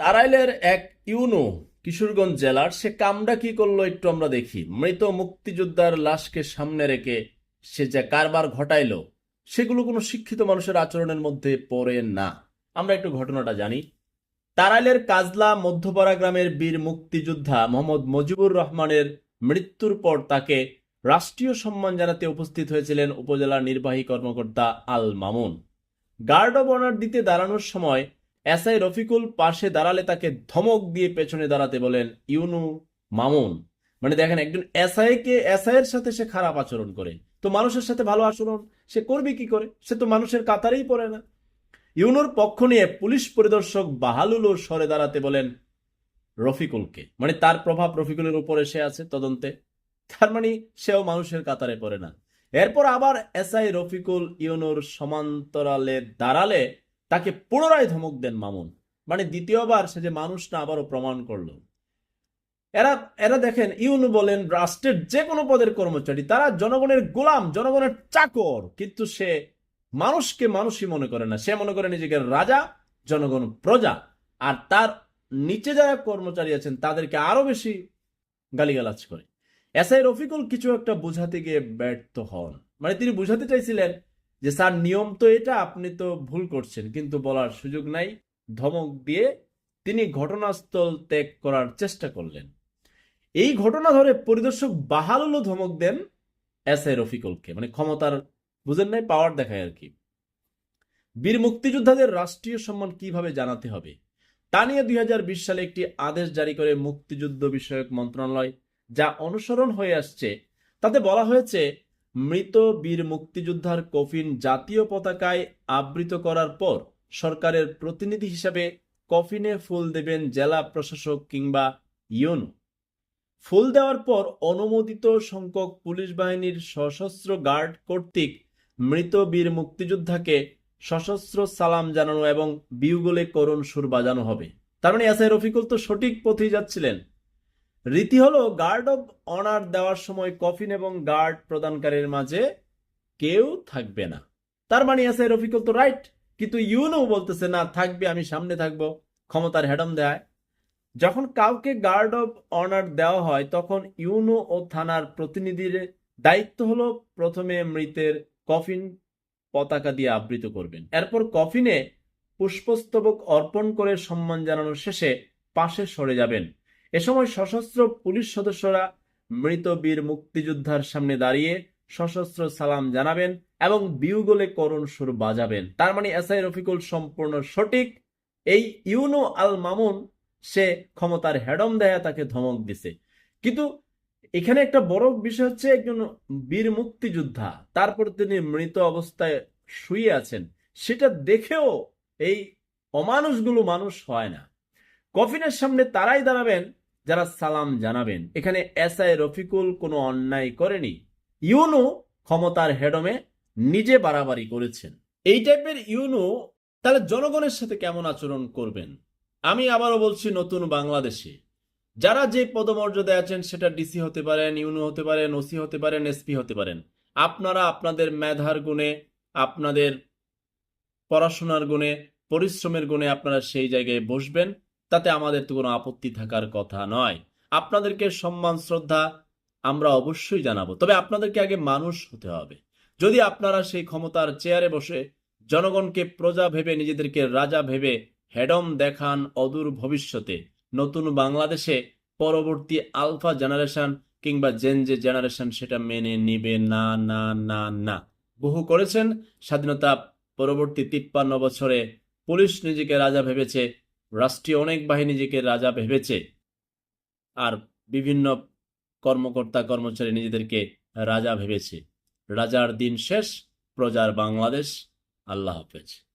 তারাইলের এক ইউনো, কিশোরগঞ্জ জেলার, সে কামটা কি করল একটু আমরা দেখি। মৃত মুক্তিযোদ্ধার লাশকে সামনে রেখে সে যে কারবার ঘটাইলো, সেগুলো কোনো শিক্ষিত মানুষের আচরণের মধ্যে পড়ে না। আমরা একটু ঘটনাটা জানি। তারাইলের কাজলা মধ্যপাড়া গ্রামের বীর মুক্তিযোদ্ধা মোহাম্মদ মজিবুর রহমানের মৃত্যুর পর তাকে রাষ্ট্রীয় সম্মান জানাতে উপস্থিত হয়েছিলেন উপজেলা নির্বাহী কর্মকর্তা Al Mamun. Guard of honour দিতে দাঁড়ানোর সময় এসআই রফিকুল পাশে দাঁড়ালে তাকে ধমক দিয়ে পেছনে দাঁড়াতে বলেন ইউনু মামুন। মানে দেখেন, একজন এসআই কে এসআই এর সাথে সে খারাপ আচরণ করে। তো মানুষের সাথে ভালো আচরণ, সে করবে কি করে? সে তো মানুষের কাতারেই পড়ে না। ইউনুর পক্ষ নিয়ে পুলিশ পরিদর্শক বাহালুলও সরে দাঁড়াতে বলেন রফিকুলকে। মানে তার প্রভাব রফিকুলের উপরে সে আছে তদন্তে। তার মানে সেও মানুষের কাতারে পড়ে না। এরপর আবার এসআই রফিকুল ইউনুর সমান্তরালে দাঁড়ালে তাকে পুনরায় ধমক দেন মামুন। মানে দ্বিতীয়বার সে যে মানুষ না আবারও প্রমাণ করল। এরা এরা দেখেন, ইউনু বলেন, রাষ্ট্রের যে কোনো পদের কর্মচারী, তারা জনগণের গোলাম, জনগণের চাকর। কিন্তু সে মানুষকে মানুষই মনে করে না। সে মনে করে নিজেকে রাজা, জনগণ প্রজা। আর তার নিচে যারা কর্মচারী আছেন, তাদেরকে আরও বেশি গালিগালাজ করে। এসআই রফিকুল কিছু একটা বোঝাতে গিয়ে ব্যর্থ হন। মানে তিনি বুঝাতে চাইছিলেন যে, স্যার, নিয়ম তো এটা, আপনি তো ভুল করছেন। কিন্তু বলার সুযোগ নাই। ধমক দিয়ে তিনি ঘটনাস্থল ত্যাগ করার চেষ্টা করলেন। এই ঘটনা ধরে পরিদর্শক বাহালুলও ধমক দেন এস এ রফিকুলকে। মানে ক্ষমতার, বুঝেন নাই পাওয়ার দেখায় আর কি। বীর মুক্তিযোদ্ধাদের রাষ্ট্রীয় সম্মান কীভাবে জানাতে হবে? তা নিয়ে দুই হাজার বিশ সালে একটি আদেশ জারি করে মুক্তিযুদ্ধ বিষয়ক মন্ত্রণালয়, যা অনুসরণ হয়ে আসছে। তাতে বলা হয়েছে মৃত বীর মুক্তিযোদ্ধার কফিন জাতীয় পতাকায় আবৃত করার পর সরকারের প্রতিনিধি হিসাবে কফিনে ফুল দেবেন জেলা প্রশাসক কিংবা ইউনো ফুল দেওয়ার পর অনুমোদিত সংখ্যক পুলিশ বাহিনীর সশস্ত্র গার্ড কর্তৃক মৃত বীর মুক্তিযোদ্ধাকে সশস্ত্র সালাম জানানো এবং বিউগলে করুণ সুর বাজানো হবে। তার মানে এসআই রফিকুল তো সঠিক পথেই যাচ্ছিলেন। রীতি হলো গার্ড অব অনার দেওয়ার সময় কফিন এবং গার্ড প্রদানকারীর মাঝে কেউ থাকবে না। তার মানে আছে রফিকুল তো রাইট কিন্তু ইউনো বলতেছে, না, থাকবে, আমি সামনে থাকব। ক্ষমতার হেডম দেয়। যখন কাউকে গার্ড অব অনার দেওয়া হয়, তখন ইউনো ও থানার প্রতিনিধির দায়িত্ব হলো প্রথমে মৃতের কফিন পতাকা দিয়ে আবৃত করবেন। এরপর কফিনে পুষ্পস্তবক অর্পণ করে সম্মান জানানোর শেষে পাশে সরে যাবেন। এ সময় সশস্ত্র পুলিশ সদস্যরা মৃত বীর মুক্তিযোদ্ধার সামনে দাঁড়িয়ে সশস্ত্র সালাম জানাবেন এবং বিউগলে করণ সুর বাজাবেন। তার মানে এসআই রফিকুল সম্পূর্ণ সঠিক। এই ইউনো আল মামুন, সে ক্ষমতার হেডম দেয়া তাকে ধমক দিছে। কিন্তু এখানে একটা বড় বিষয় হচ্ছে একজন বীর মুক্তিযোদ্ধা, তারপর তিনি মৃত অবস্থায় শুয়ে আছেন। সেটা দেখেও এই অমানুষগুলো মানুষ হয় না। কফিনের সামনে তারাই দাঁড়াবেন যারা সালাম জানাবেন। এখানে এস আই রফিকুল কোনো অন্যায় করেনি। ইউনু ক্ষমতার হেডমে নিজে বাড়াবাড়ি করেছেন। এই টাইপের ইউনু তাহলে জনগণের সাথে কেমন আচরণ করবেন? আমি আবারও বলছি, নতুন বাংলাদেশে। যারা যে পদমর্যাদায় আছেন, সেটা ডিসি হতে পারেন, ইউনু হতে পারেন, ওসি হতে পারেন, এসপি হতে পারেন। আপনারা আপনাদের মেধার গুণে, আপনাদের পড়াশোনার গুণে, পরিশ্রমের গুণে আপনারা সেই জায়গায় বসবেন। তাতে আমাদের তো কোনো আপত্তি থাকার কথা নয়। আপনাদেরকে সম্মান, শ্রদ্ধা আমরা অবশ্যই জানাব। তবে আপনাদেরকে আগে মানুষ হতে হবে। যদি আপনারা সেই ক্ষমতার চেয়ারে বসে জনগণকে প্রজা ভেবে নিজেদেরকে রাজা ভেবে হেডম দেখান অদূর ভবিষ্যতে, নতুন বাংলাদেশে পরবর্তী আলফা জেনারেশন কিংবা জেন যে জেনারেশন সেটা মেনে নিবে না না না না। বহু করেছেন, স্বাধীনতা পরবর্তী তিপ্পান্ন বছরে পুলিশ নিজেকে রাজা ভেবেছে রাষ্ট্রীয় অনেক বাহিনী নিজেকে রাজা ভেবেছে। আর বিভিন্ন কর্মকর্তা, কর্মচারী নিজেদেরকে রাজা ভেবেছে। রাজার দিন শেষ, প্রজার বাংলাদেশ। আল্লাহ হাফেজ।